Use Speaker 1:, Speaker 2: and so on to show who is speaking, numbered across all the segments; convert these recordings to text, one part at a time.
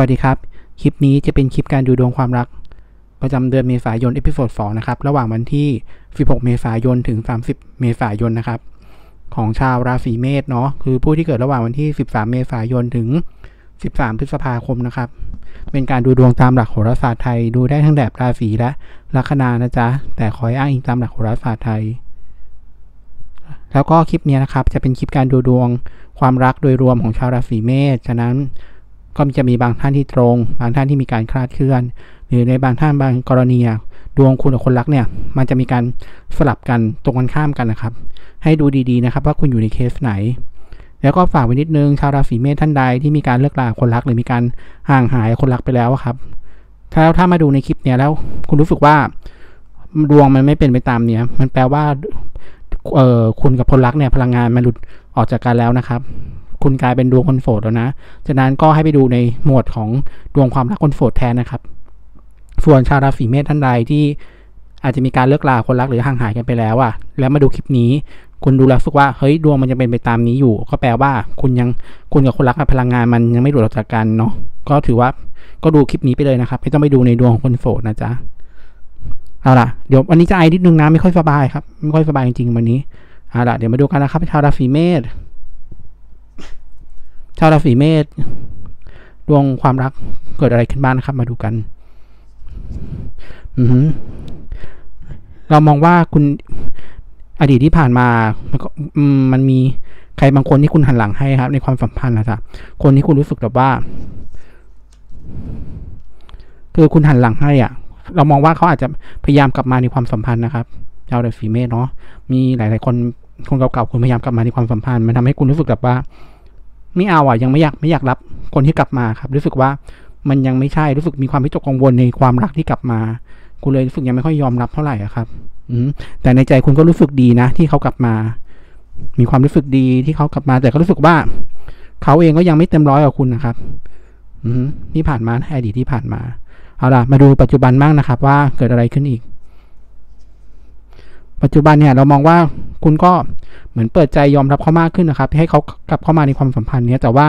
Speaker 1: วัสดีครับ คลิปนี้จะเป็นคลิปการดูดวงความรัก ประจำเดือนเมษายนเอพิโซด2นะครับ ระหว่างวันที่ 16 เมษายนถึง 30 เมษายนนะครับ ของชาวราศีเมษเนาะ คือผู้ที่เกิดระหว่างวันที่ 13 เมษายนถึง 13 พฤษภาคมนะครับ เป็นการดูดวงตามหลักโหราศาสตร์ไทย ดูได้ทั้งแบบราศีและลัคนานะจ๊ะ แต่ขออ้างอิงตามหลักโหราศาสตร์ไทย แล้วก็คลิปนี้นะครับ จะเป็นคลิปการดูดวงความรักโดยรวมของชาวราศีเมษ ฉะนั้น ก็จะมีบางท่านที่ตรง บางท่านที่มีการคลาดเคลื่อน หรือในบางท่านบางกรณีดวงคุณกับคนรักเนี่ยมันจะมีการสลับกันตรงกันข้ามกันนะครับ ให้ดูดีๆนะครับว่าคุณอยู่ในเคสไหน แล้วก็ฝากไว้นิดนึงชาวราศีเมษท่านใดที่มีการเลิกลาคนรักหรือมีการห่างหายคนรักไปแล้วครับ ถ้าถ้ามาดูในคลิปเนี้ยแล้วคุณรู้สึกว่าดวงมันไม่เป็นไปตามเนี้ยมันแปลว่าเออคุณกับคนรักเนี่ยพลังงานมันหลุดออกจากกันแล้วนะครับ คุณกลายเป็นดวงคนโสดแล้วนะฉะนั้นก็ให้ไปดูในหมวดของดวงความรักคนโสดแทนนะครับ ส่วนชาวราศีเมษท่านใดที่อาจจะมีการเลิกลาคนรักหรือห่างหายกันไปแล้วอะแล้วมาดูคลิปนี้ คุณดูแล้วสึกว่าเฮ้ยดวงมันยังเป็นไปตามนี้อยู่ ก็แปลว่าคุณยังคุณกับคนรักพลังงานมันยังไม่หลุดออกจากกันเนาะก็ถือว่าก็ดูคลิปนี้ไปเลยนะครับ ไม่ต้องไปดูในดวงของคนโสดนะจ๊ะเอาล่ะเดี๋ยววันนี้จะไอนิดนึงนะไม่ค่อยสบายครับไม่ค่อยสบายจริงๆวันนี้เอาล่ะเดี๋ยวมาดูกันนะครับชาวราศีเมษ ชาวราศีเมษดวงความรักเกิดอะไรขึ้นบ้างนะครับ มาดูกัน อือเรามองว่าคุณอดีตที่ผ่านมา มันก็มันมีใครบางคนที่คุณหันหลังให้ครับ ในความสัมพันธ์นะจ๊ะคนที่คุณรู้สึกแบบว่า คือคุณหันหลังให้อะ เรามองว่าเขาอาจจะพยายามกลับมาในความสัมพันธ์นะครับชาวราศีเมษเนาะมีหลาย ๆ คนคนเก่าๆคุณพยายามกลับมาในความสัมพันธ์มันทำให้คุณรู้สึกแบบว่า ไม่เอาอะยังไม่อยากไม่อยากรับคนที่กลับมาครับ รู้สึกว่ามันยังไม่ใช่รู้สึกมีความวิตกกังวลในความรักที่กลับมาคุณเลยรู้สึกยังไม่ค่อยยอมรับเท่าไหร่ครับ อืมแต่ในใจคุณก็รู้สึกดีนะ ที่เขากลับมา มีความรู้สึกดีที่เขากลับมา แต่ก็รู้สึกว่า เขาเองก็ยังไม่เต็มร้อยกับคุณนะครับ อืมที่ผ่านมาอดีตที่ผ่านมาเอาล่ะมาดูปัจจุบันบ้างนะครับ ว่าเกิดอะไรขึ้นอีก ปัจจุบันเนี่ยเรามองว่าคุณก็เหมือนเปิดใจยอมรับเขามากขึ้นนะครับ ให้เขากลับเข้ามาในความสัมพันธ์เนี้ยแต่ว่า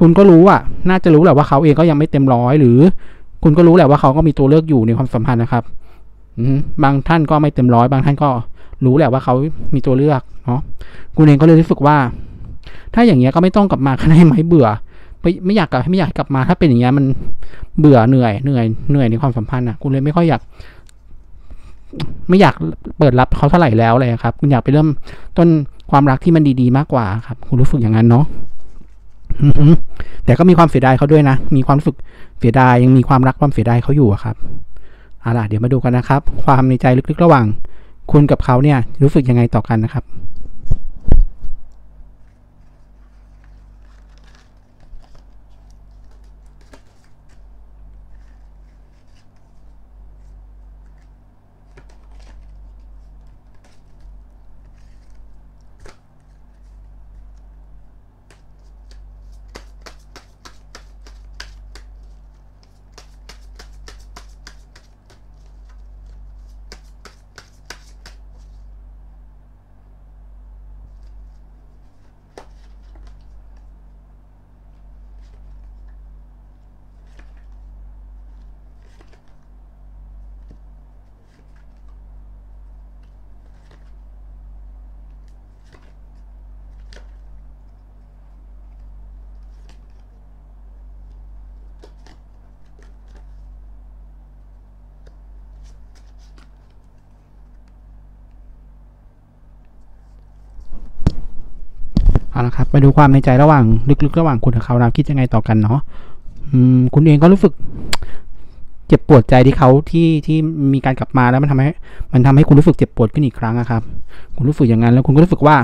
Speaker 1: คุณก็รู้อะ น่าจะรู้แหละว่าเขาเองก็ยังไม่เต็มร้อยหรือ คุณก็รู้แหละว่าเขาก็มีตัวเลือกอยู่ในความสัมพันธ์นะครับบางท่านก็ไม่เต็มร้อยบางท่านก็รู้แหละว่าเขามีตัวเลือกเนาะคุณเองก็เลยรู้สึกว่า ถ้าอย่างเงี้ยก็ไม่ต้องกลับมาก็ได้ไหมเบื่อไม่ไม่อยากกลับไม่อยากกลับมา ถ้าเป็นอย่างเงี้ยมันเบื่อเหนื่อยเหนื่อยเหนื่อยในความสัมพันธ์อะ คุณเลยไม่ค่อยอยาก ไม่อยากเปิดรับเขาเท่าไหร่แล้วเลยครับ คุณอยากไปเริ่มต้นความรักที่มันดีๆมากกว่าครับ คุณรู้สึกอย่างนั้นเนาะแต่ก็มีความเสียดายเขาด้วยนะ มีความรู้สึกเสียดายยังมีความรักความเสียดายเขาอยู่อะครับเอาล่ะเดี๋ยวมาดูกันนะครับ ความในใจลึกๆระหว่าง คุณกับเขาเนี่ย รู้สึกยังไงต่อกันนะครับ เอาละครับมาดูความในใจระหว่างลึกๆ ระหว่างคุณกับเขานะคิดยังไงต่อกันเนาะคุณเองก็รู้สึก เจ็บปวดใจที่เขาที่ที่มีการกลับมาแล้วมันทำให้ มันทำให้คุณรู้สึกเจ็บปวดขึ้นอีกครั้งนะครับ คุณรู้สึกอย่างนั้นแล้วคุณก็รู้สึกว่า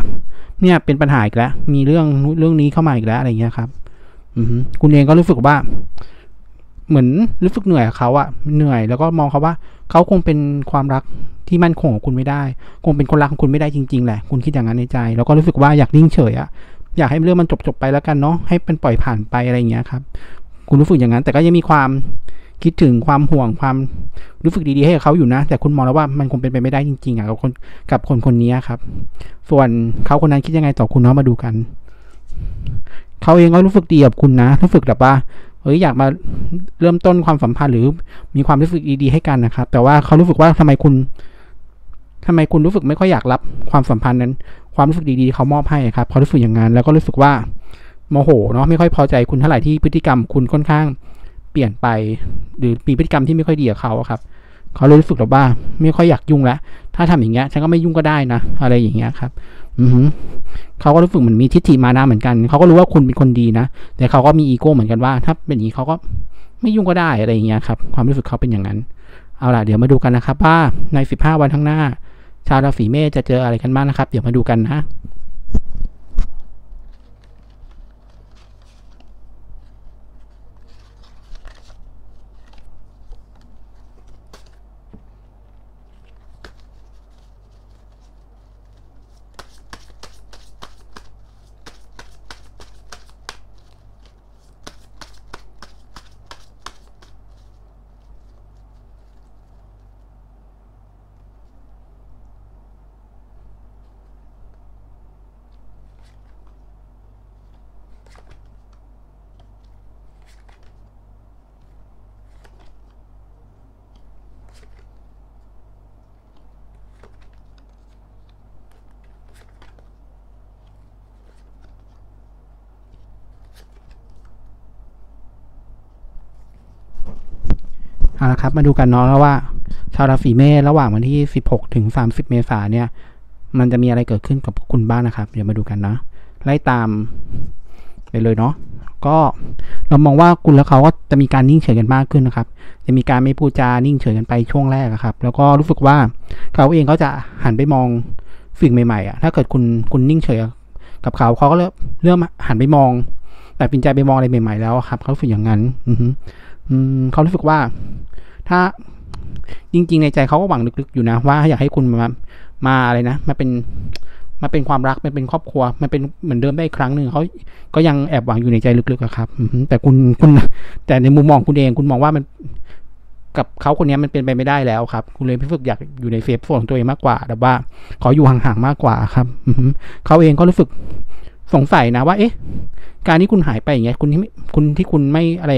Speaker 1: เนี่ยเป็นปัญหาอีกแล้ว มีเรื่องเรื่องนี้เข้ามาอีกแล้วอะไรเงี้ยครับ อืคุณเองก็รู้สึกว่า เหมือนรู้สึกเหนื่อยเขาอะเหนื่อยแล้วก็มองเขาว่า เขาคงเป็นความรัก ที่มั่นคงของคุณไม่ได้ คงเป็นคนรักของคุณไม่ได้จริงๆแหละ คุณคิดอย่างนั้นในใจ แล้วก็รู้สึกว่าอยากนิ่งเฉยอะอยากให้เรื่องมันจบๆไปแล้วกันเนาะ ให้เป็นปล่อยผ่านไปอะไรอย่างเงี้ยครับ คุณรู้สึกอย่างนั้น แต่ก็ยังมีความคิดถึงความห่วงความรู้สึกดีๆให้กับเขาอยู่นะ แต่คุณมองแล้วว่ามันคงเป็นไปไม่ได้จริงๆอะกับคนกับคนคนนี้ครับ ส่วนเขาคนนั้นคิดยังไงต่อคุณเนาะมาดูกัน เขาเองก็รู้สึกดีกับคุณนะ รู้สึกแบบว่าเเฮ้ยอยากมาเริ่มต้นความสัมพันธ์หรือมีความรู้สึกดีๆให้กันนะครับ แต่ว่าเขารู้สึกว่าทำไมคุณ ทำไมคุณรู้สึกไม่ค่อยอยากรับความสัมพันธ์นั้น ความรู้สึกดีๆเขามอบให้ครับเขารู้สึกอย่างนั้นแล้วก็รู้สึกว่าโมโหเนาะไม่ค่อยพอใจคุณเท่าไหร่ที่พฤติกรรมคุณค่อนข้างเปลี่ยนไป หรือมีพฤติกรรมที่ไม่ค่อยดีกับเขาครับเขาเลยรู้สึกแบบว่าไม่ค่อยอยากยุ่งแล้วถ้าทำอย่างเงี้ยฉันก็ไม่ยุ่งก็ได้นะ อะไรอย่างเงี้ยครับ อือเขาก็รู้สึกเหมือนมีทิฏฐิมานะเหมือนกันเขาก็รู้ว่าคุณเป็นคนดีนะ แต่เขาก็มีอีโก้เหมือนกันว่า ถ้าเป็นอย่างนี้เขาก็ไม่ยุ่งก็ได้อะไรอย่างเงี้ยครับ ความรู้สึกเขาเป็นอย่างนั้น เอาล่ะเดี๋ยวมาดูกันนะครับว่าใน 15 วันข้างหน้า ชาวราศีเมษจะเจออะไรกันบ้างนะครับ เดี๋ยวมาดูกันนะ เอาละครับ มาดูกันเนาะแล้วว่า ชาวราศีเมษระหว่างวันที่ 16 ถึง 30 เมษายนเนี่ย มันจะมีอะไรเกิดขึ้นกับคุณบ้างนะครับ เดี๋ยวมาดูกันนะไล่ตามไปเลยเนาะก็เรามองว่าคุณและเขาก็จะมีการนิ่งเฉยกันมากขึ้นนะครับ จะมีการไม่พูดจานิ่งเฉยกันไปช่วงแรกครับ แล้วก็รู้สึกว่าเขาเองก็จะหันไปมองสิ่งใหม่ๆอะถ้าเกิดคุณคุณนิ่งเฉยกับเขาเขาก็เริ่มเริ่มหันไปมองแต่ปินใจไปมองอะไรใหม่ ๆ แล้วครับ เขาสึกอย่างนั้น อืมเขารู้สึกว่า ถ้าจริง ๆ ในใจเขาก็หวังลึกๆอยู่นะ ว่าอยากให้คุณมามาอะไรนะมาเป็นมาเป็นความรักมันเป็นครอบครัว มันเป็นเหมือนเดิมได้อีกครั้งหนึ่งเขาก็ยังแอบหวังอยู่ในใจลึกๆครับแต่คุณคุณ แต่ในมุมมองคุณเองคุณมองว่ามันกับเขาคนนี้มันเป็นไปไม่ได้แล้วครับ คุณเลยพิสึกอยากอยู่ในเฟซโซนของตัวเองมากกว่าแต่ว่า ขออยู่ห่างๆมากกว่าครับเขาเองก็รู้สึกสงสัยนะว่า เอ๊ะ การที่คุณหายไปอย่างเงี้ยคุณที่คุณที่คุณไม่อะไร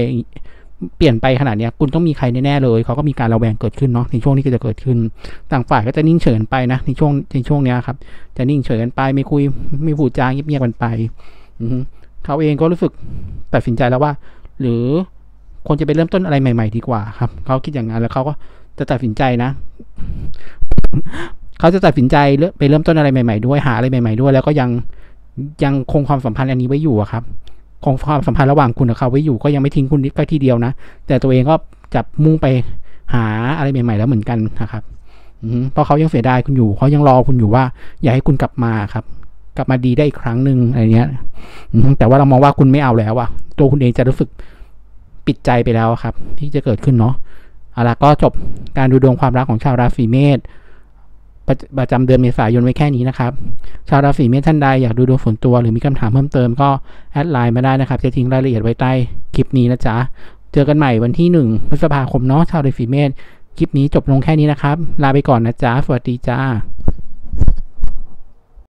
Speaker 1: เปลี่ยนไปขนาดนี้คุณต้องมีใครแน่ๆเลยเขาก็มีการระแวงเกิดขึ้นเนาะในช่วงนี้ก็จะเกิดขึ้น ต่างฝ่ายก็จะนิ่งเฉยไปนะในช่วงในช่วงนี้ครับจะนิ่งเฉยกันไปไม่คุยไม่พูดจาเงียบๆกันไปเขาเองก็รู้สึกตัดสินใจแล้วว่า หรือคนจะไปเริ่มต้นอะไรใหม่ ๆ ดีกว่าครับเขาคิดอย่างนั้นแล้วเขาก็จะตัดสินใจนะเขาจะตัดสินใจไปเริ่มต้นอะไรใหม่ ๆ ด้วยหาอะไรใหม่ ๆ ด้วย แล้วก็ยังยังคงความสัมพันธ์อันนี้ไว้อยู่ครับ คงความสัมพันธ์ระหว่างคุณกับเขาไว้อยู่ก็ยังไม่ทิ้งคุณก็ทีเดียวนะ แต่ตัวเองก็จับมุ่งไปหาอะไรใหม่ ๆ แล้วเหมือนกันนะครับเพราะเขายังเสียดายคุณอยู่เขายังรอคุณอยู่ว่า อยากให้คุณกลับมาครับ กลับมาดีได้อีกครั้งหนึ่งอะไรเงี้ยแต่ว่าเรามองว่าคุณไม่เอาแล้วอะตัวคุณเองจะรู้สึกปิดใจไปแล้วครับ ที่จะเกิดขึ้นเนาะเอาละก็จบการดูดวงความรักของชาวราศีเมษ ประจำเดือนเมษายนไว้แค่นี้นะครับ ชาวราศีเมษท่านใดอยากดูดวงส่วนตัวหรือมีคำถามเพิ่มเติมก็แอดไลน์มาได้นะครับจะทิ้งรายละเอียดไว้ใต้คลิปนี้นะจ๊ะ เจอกันใหม่วันที่ 1 พฤษภาคมเนาะชาวราศีเมษคลิปนี้จบลงแค่นี้นะครับ ลาไปก่อนนะจ๊ะ สวัสดีจ้า